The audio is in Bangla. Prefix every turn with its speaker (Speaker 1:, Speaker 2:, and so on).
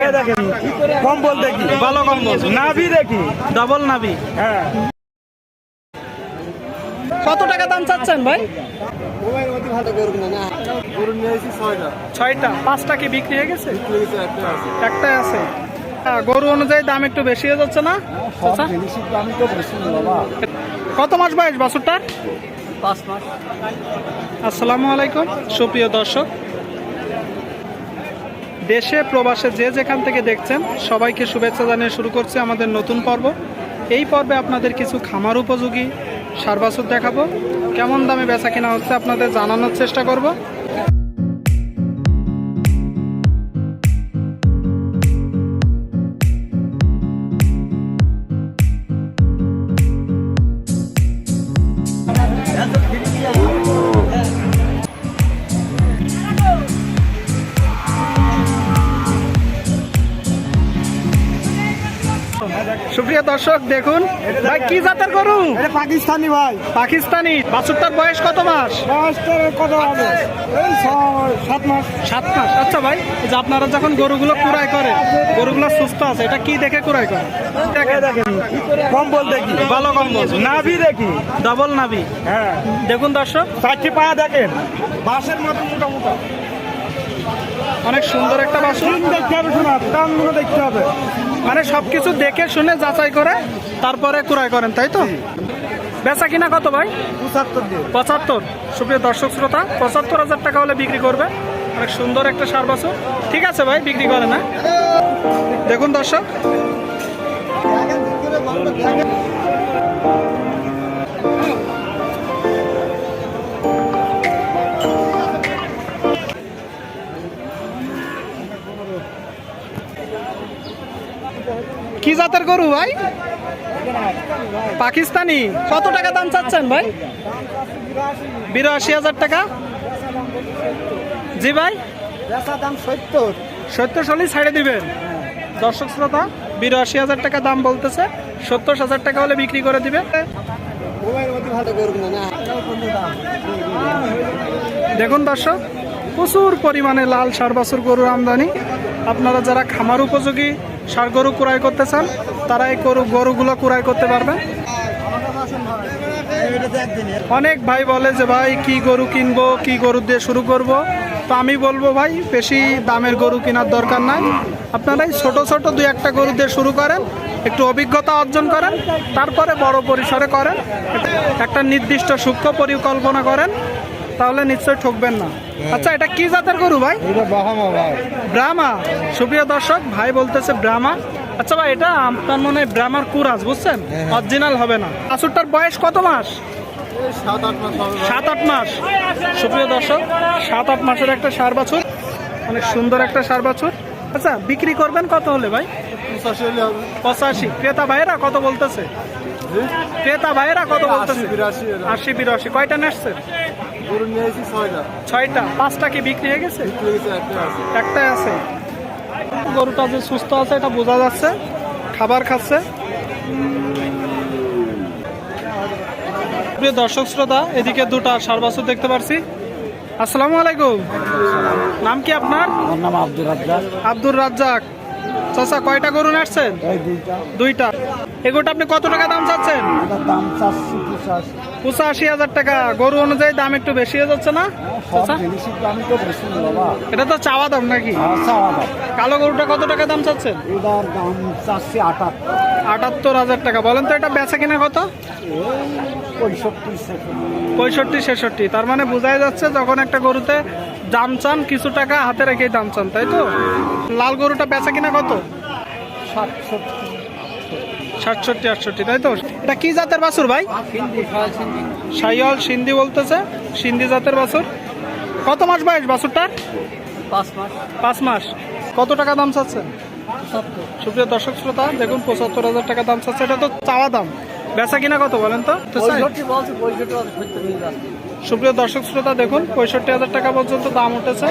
Speaker 1: দেখেন কম্বল দেখি
Speaker 2: ভালো কম্বল
Speaker 1: নাভি দেখি
Speaker 2: ডাবল নাবি
Speaker 1: হ্যাঁ।
Speaker 2: কত টাকা দাম চাচ্ছেন ভাই?
Speaker 3: গরু ছয়টা।
Speaker 2: পাঁচটা কি বিক্রি হয়ে গেছে? একটাই আছে। হ্যাঁ, গরু অনুযায়ী দাম একটু বেশি হয়ে যাচ্ছে না? কত মাস বয়স বাছুরটার?
Speaker 3: পাঁচ মাস।
Speaker 2: আসসালামু আলাইকুম সুপ্রিয় দর্শক। দেশে, প্রবাসে যে যেখান থেকে দেখছেন, সবাইকে শুভেচ্ছা জানিয়ে শুরু করছি আমাদের নতুন পর্ব। এই পর্বে আপনাদের কিছু খামার উপযোগী সারবাসুর দেখাবো। কেমন দামে বেচা কেনা হচ্ছে আপনাদের জানানোর চেষ্টা করব। সুপ্রিয় দর্শক দেখুন। ভাই কি জাতের গরু?
Speaker 1: পাকিস্তানি ভাই।
Speaker 2: পাকিস্তানি। বাছুরটার বয়স কত মাস?
Speaker 1: কত হবে? সাত মাস।
Speaker 2: সাত মাস। আচ্ছা ভাই যে আপনারা যখন গরুগুলো কুড়াই করে গরুগুলো সুস্থ আছে এটা কি দেখে কুড়াই করে?
Speaker 1: কম্বল দেখি।
Speaker 2: ভালো কম্বল।
Speaker 1: নাভি দেখি।
Speaker 2: ডাবল নাবি
Speaker 1: হ্যাঁ।
Speaker 2: দেখুন দর্শক।
Speaker 1: চারটি পায়া দেখেন। বাঁশের মতো মোটা মোটা।
Speaker 2: অনেক সুন্দর একটা
Speaker 1: বাসন দেখতে হবে
Speaker 2: মানে সবকিছু দেখে শুনে যাচাই করে তারপরে ক্রয় করেন তাই তো? বেচা কিনা কত ভাই?
Speaker 1: পঁচাত্তর
Speaker 2: পঁচাত্তর। সুপ্রিয় দর্শক শ্রোতা পঁচাত্তর হাজার টাকা হলে বিক্রি করবে। অনেক সুন্দর একটা সার বাছুর। ঠিক আছে ভাই বিক্রি করে না দেখুন দর্শক। কি জাতের গরু ভাই? পাকিস্তানি। কত টাকা দাম চাচ্ছেন ভাই? বিরাশি হাজার টাকা। জি ভাই।
Speaker 1: দাম সত্তর।
Speaker 2: সত্তর সালেই ছাড়ে দিবেন। দর্শক শ্রোতা বিরাশি হাজার টাকা দাম বলতেছে। সত্তর হাজার টাকা হলে বিক্রি করে দিবে দেখুন দর্শক প্রচুর পরিমাণে লাল সার বাছুর গরুর আমদানি। আপনারা যারা খামার উপযোগী সার গরু ক্রয় করতে চান তারা এই গরু, গরুগুলো ক্রয় করতে পারবেন অনেক ভাই বলে যে, ভাই, কি গরু কিনবো, কি গরু দিয়ে শুরু করব? তো আমি বলব, ভাই, বেশি দামের গরু কেনার দরকার নাই। আপনারাই ছোট ছোট দু একটা গরু দিয়ে শুরু করেন, একটু অভিজ্ঞতা অর্জন করেন, তারপরে বড় পরিসরে করেন। একটা নির্দিষ্ট সূক্ষ্ম পরিকল্পনা করেন তাহলে নিশ্চয়ই ঠকবেন না। আচ্ছা এটা কি জাতের গরু ভাই? ব্রাহ্মা সুপ্রিয় দর্শক ভাই বলতেছে ব্রাহ্মা। আচ্ছা ভাই এটা আপনার মনে হয় ব্রাহ্মার কুরাজ বুঝছেন? অরিজিনাল হবে না। আসুরটার বয়স কত মাস?
Speaker 3: সাত আট মাস
Speaker 2: সুপ্রিয় দর্শক সাত আট মাসের একটা সার বাছুর। অনেক সুন্দর একটা সার বাছুর। আচ্ছা বিক্রি করবেন কত হলে ভাই?
Speaker 3: পঁচাশি
Speaker 2: পঁচাশি। ক্রেতা ভাইয়েরা কত বলতেছে? ক্রেতা ভাইয়েরা কত বলতেছে?
Speaker 3: আশি, বিরাশি।
Speaker 2: কয়টা নেসছে
Speaker 3: গরু ছয়টা।
Speaker 2: ছয়টা। পাঁচটা কি বিক্রি হয়ে গেছে?
Speaker 3: লেগেছে একটা আছে।
Speaker 2: একটাই আছে। গরুটা যে সুস্থ আছে এটা বোঝা যাচ্ছে। খাবার খাচ্ছে। প্রিয় দর্শক শ্রোতা এদিকে দুটা সার বাছুর দেখতে পারছি। আসসালামু আলাইকুম। নাম কি আপনার?
Speaker 1: আমার নাম আব্দুল রাজ্জাক।
Speaker 2: আব্দুর রাজ্জাক। চাচা কয়টা গরু
Speaker 1: দুইটা।
Speaker 2: দুইটা। এগুলোটা আপনি কত টাকা দাম চাচ্ছেন?
Speaker 1: দাম পঁচাশি।
Speaker 2: হাজার টাকা। গরু অনুযায়ী দাম একটু বেশি হয়ে যাচ্ছে না? এটা তো চাওয়া দাম নাকি?
Speaker 1: বাবা
Speaker 2: কালো গরুটা কত টাকা দাম চাচ্ছেন?
Speaker 1: আটাত্তর।
Speaker 2: হাজার টাকা। বলেন তো এটা বেচা কিনা কত?
Speaker 1: পঁয়ষট্টি
Speaker 2: পঁয়ষট্টি ছেষট্টি। তার মানে বোঝাই যাচ্ছে যখন একটা গরুতে দাম চান কিছু টাকা হাতে রেখেই দাম চান তাই তো? লাল গরুটা বেচা কিনা কত?
Speaker 1: সাতষট্টি।
Speaker 2: সাতষট্টি আটষট্টি তাই তো? এটা কি জাতের বাছুর ভাই? সাইয়াল সিন্ধি বলতেছে সিন্ধি জাতের বাছুর। কত মাস বয়স বাছুরটার?
Speaker 1: পাঁচ মাস।
Speaker 2: পাঁচ মাস। কত টাকা দাম চাচ্ছেন
Speaker 1: সত্তর
Speaker 2: সুপ্রিয় দর্শক শ্রোতা দেখুন পঁচাত্তর হাজার টাকা দাম চাচ্ছে। এটা তো চাওয়া দাম। বেচা কিনা কত বলেন তো? সুপ্রিয় দর্শক শ্রোতা দেখুন পঁয়ষট্টি হাজার টাকা পর্যন্ত দাম উঠেছে।